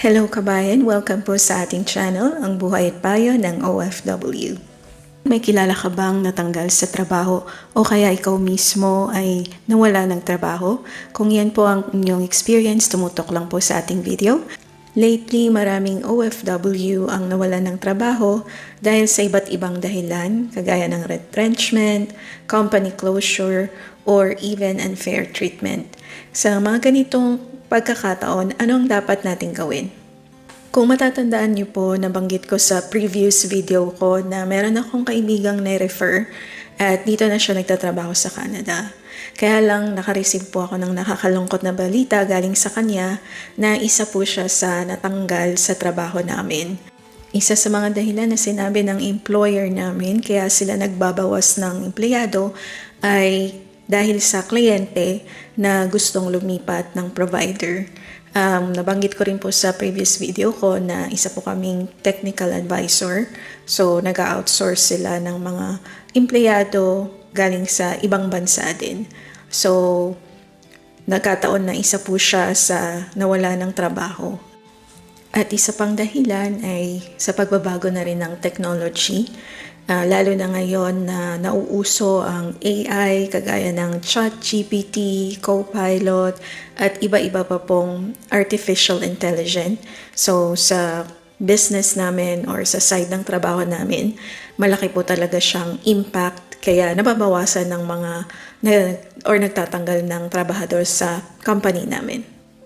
Hello kabayan, welcome po sa ating channel, ang buhay at payo ng OFW. May kilala ka bang natanggal sa trabaho o kaya ikaw mismo ay nawala ng trabaho? Kung yan po ang inyong experience, tumutok lang po sa ating video. Lately, maraming OFW ang nawala ng trabaho dahil sa iba't ibang dahilan, kagaya ng retrenchment, company closure, or even unfair treatment. Sa mga ganitong pagkakataon, ano ang dapat nating gawin? Kung matatandaan niyo po, nabanggit ko sa previous video ko na meron akong kaibigang na-refer at dito na siya nagtatrabaho sa Canada. Kaya lang nakareceive po ako ng nakakalungkot na balita galing sa kanya na isa po siya sa natanggal sa trabaho namin. Isa sa mga dahilan na sinabi ng employer namin kaya sila nagbabawas ng empleyado ay dahil sa kliyente na gustong lumipat ng provider. Um, nabanggit ko rin po sa previous video ko na isa po kaming technical advisor. So, nag-outsource sila ng mga empleyado galing sa ibang bansa din. So, nagkataon na isa po siya sa nawala ng trabaho. At isa pang dahilan ay sa pagbabago na rin ng technology. Uh, lalo na ngayon na nauuso ang AI kagaya ng ChatGPT, Copilot at iba-iba pa pong artificial intelligence. So sa business namin or sa side ng trabaho namin, malaki po talaga siyang impact kaya nababawasan ng mga na, or nagtatanggal ng trabahador sa company namin.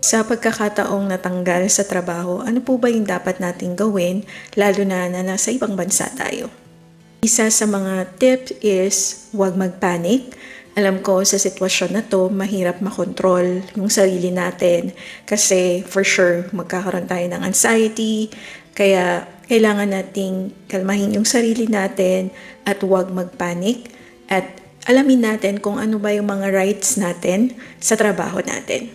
Sa pagkakataong natanggal sa trabaho, ano po ba yung dapat nating gawin lalo na na nasa ibang bansa tayo? Isa sa mga tip is huwag magpanik. Alam ko sa sitwasyon na to, mahirap makontrol yung sarili natin kasi for sure magkakaroon tayo ng anxiety. Kaya kailangan nating kalmahin yung sarili natin at huwag magpanik at alamin natin kung ano ba yung mga rights natin sa trabaho natin.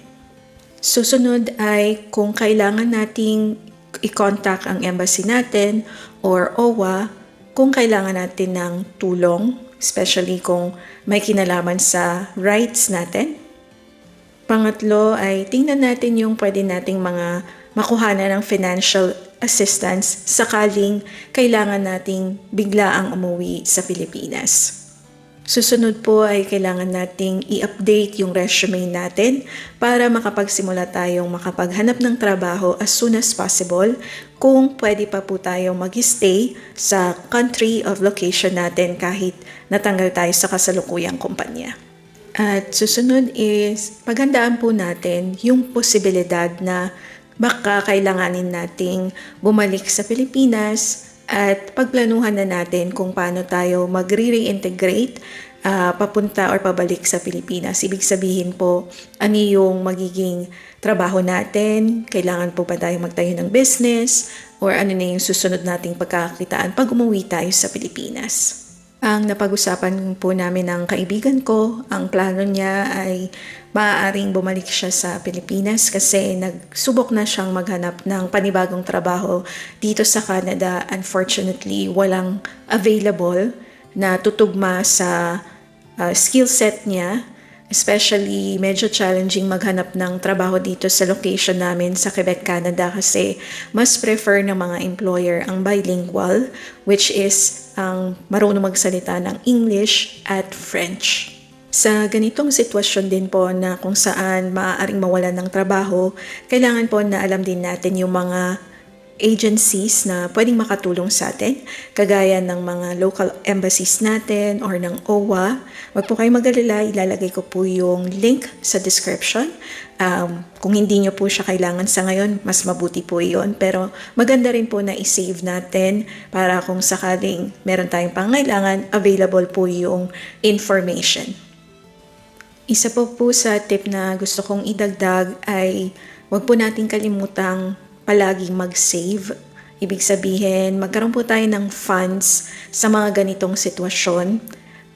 Susunod ay kung kailangan nating i-contact ang embassy natin or OWA kung kailangan natin ng tulong, especially kung may kinalaman sa rights natin. Pangatlo ay tingnan natin yung pwede nating mga makuhana ng financial assistance sakaling kailangan nating bigla ang umuwi sa Pilipinas. Susunod po ay kailangan nating i-update yung resume natin para makapagsimula tayong makapaghanap ng trabaho as soon as possible kung pwede pa po tayong mag-stay sa country of location natin kahit natanggal tayo sa kasalukuyang kumpanya. At susunod is paghandaan po natin yung posibilidad na baka kailanganin nating bumalik sa Pilipinas at pagplanuhan na natin kung paano tayo magre-reintegrate uh, papunta or pabalik sa Pilipinas. Ibig sabihin po, ano yung magiging trabaho natin, kailangan po ba tayo magtayo ng business, or ano na yung susunod nating pagkakakitaan pag umuwi tayo sa Pilipinas. Ang napag-usapan po namin ng kaibigan ko, ang plano niya ay maaaring bumalik siya sa Pilipinas kasi nagsubok na siyang maghanap ng panibagong trabaho dito sa Canada. Unfortunately, walang available na tutugma sa uh, skill set niya Especially, medyo challenging maghanap ng trabaho dito sa location namin sa Quebec, Canada kasi mas prefer ng mga employer ang bilingual which is ang marunong magsalita ng English at French. Sa ganitong sitwasyon din po na kung saan maaaring mawalan ng trabaho, kailangan po na alam din natin yung mga agencies na pwedeng makatulong sa atin, kagaya ng mga local embassies natin or ng OWA. Huwag po kayo mag-alala, ilalagay ko po yung link sa description. Um, kung hindi nyo po siya kailangan sa ngayon, mas mabuti po iyon. Pero maganda rin po na i-save natin para kung sakaling meron tayong pangailangan, available po yung information. Isa po po sa tip na gusto kong idagdag ay huwag po nating kalimutang palaging mag-save. Ibig sabihin, magkaroon po tayo ng funds sa mga ganitong sitwasyon.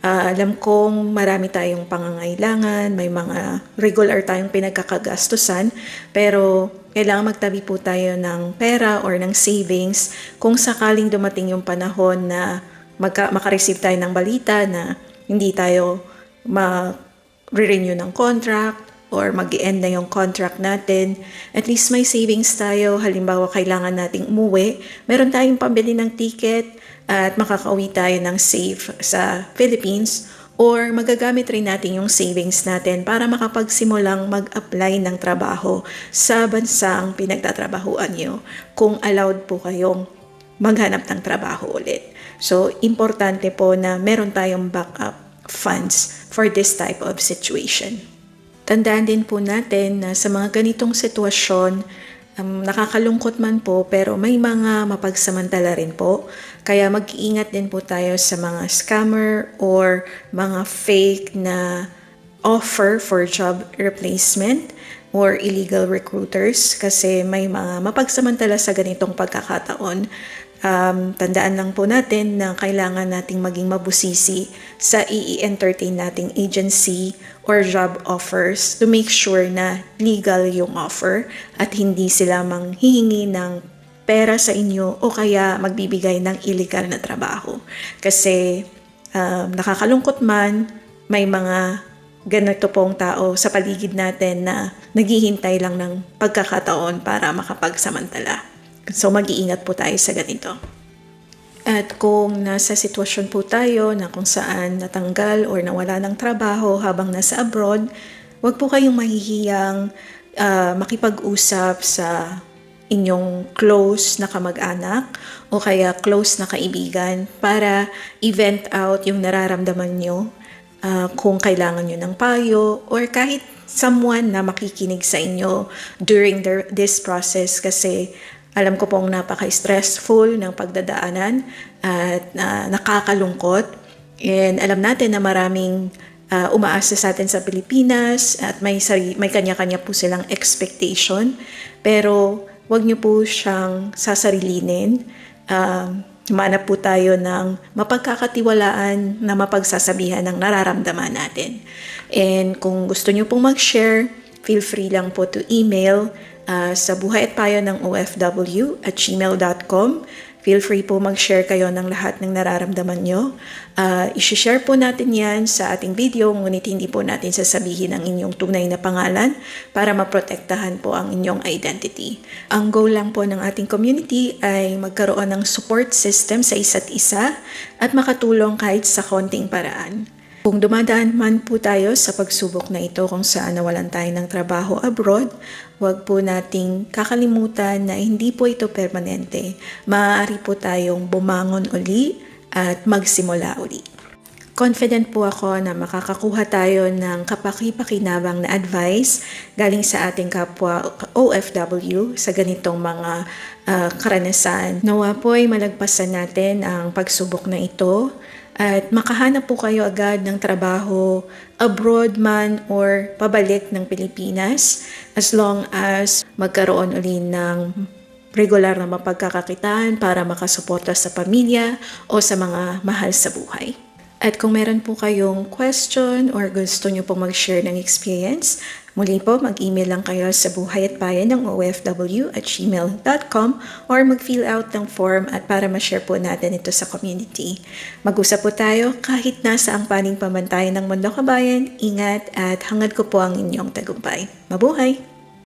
Uh, alam kong marami tayong pangangailangan, may mga regular tayong pinagkakagastusan, pero kailangan magtabi po tayo ng pera or ng savings kung sakaling dumating yung panahon na magka, makareceive tayo ng balita na hindi tayo ma-renew ng contract or mag end na yung contract natin, at least may savings tayo. Halimbawa, kailangan nating umuwi, meron tayong pambili ng ticket at makakauwi tayo ng safe sa Philippines or magagamit rin natin yung savings natin para makapagsimulang mag-apply ng trabaho sa bansang pinagtatrabahuan nyo kung allowed po kayong maghanap ng trabaho ulit. So, importante po na meron tayong backup funds for this type of situation. Tandaan din po natin na sa mga ganitong sitwasyon, um, nakakalungkot man po pero may mga mapagsamantala rin po. Kaya mag-iingat din po tayo sa mga scammer or mga fake na offer for job replacement or illegal recruiters kasi may mga mapagsamantala sa ganitong pagkakataon um, tandaan lang po natin na kailangan nating maging mabusisi sa i-entertain nating agency or job offers to make sure na legal yung offer at hindi sila manghihingi ng pera sa inyo o kaya magbibigay ng illegal na trabaho. Kasi um, nakakalungkot man, may mga ganito pong tao sa paligid natin na naghihintay lang ng pagkakataon para makapagsamantala. So mag-iingat po tayo sa ganito. At kung nasa sitwasyon po tayo na kung saan natanggal or nawala ng trabaho habang nasa abroad, huwag po kayong mahihiyang uh, makipag-usap sa inyong close na kamag-anak o kaya close na kaibigan para event out yung nararamdaman nyo uh, kung kailangan nyo ng payo or kahit someone na makikinig sa inyo during the, this process kasi alam ko pong napaka-stressful ng pagdadaanan at uh, nakakalungkot. And alam natin na maraming uh, umaasa sa atin sa Pilipinas at may, sari, may kanya-kanya po silang expectation. Pero wag niyo po siyang sasarilinin. Uh, Manap po tayo ng mapagkakatiwalaan na mapagsasabihan ng nararamdaman natin. And kung gusto niyo pong mag-share, feel free lang po to email uh, sa buhay at payo ng OFW at gmail.com. Feel free po mag-share kayo ng lahat ng nararamdaman nyo. Uh, I-share po natin yan sa ating video, ngunit hindi po natin sasabihin ang inyong tunay na pangalan para maprotektahan po ang inyong identity. Ang goal lang po ng ating community ay magkaroon ng support system sa isa't isa at makatulong kahit sa konting paraan. Kung dumadaan man po tayo sa pagsubok na ito kung saan nawalan tayo ng trabaho abroad, huwag po nating kakalimutan na hindi po ito permanente. Maaari po tayong bumangon uli at magsimula uli. Confident po ako na makakakuha tayo ng kapaki-pakinabang na advice galing sa ating kapwa OFW sa ganitong mga uh, karanasan. Nawa po ay malagpasan natin ang pagsubok na ito at makahanap po kayo agad ng trabaho abroad man or pabalik ng Pilipinas as long as magkaroon uli ng regular na mapagkakakitaan para makasuporta sa pamilya o sa mga mahal sa buhay. At kung meron po kayong question or gusto nyo pong mag-share ng experience, muli po mag-email lang kayo sa buhay at bayan ng OFW at gmail.com or mag-fill out ng form at para ma-share po natin ito sa community. Mag-usap po tayo kahit nasa ang paning pamantayan ng mundo kabayan. Ingat at hangad ko po ang inyong tagumpay. Mabuhay!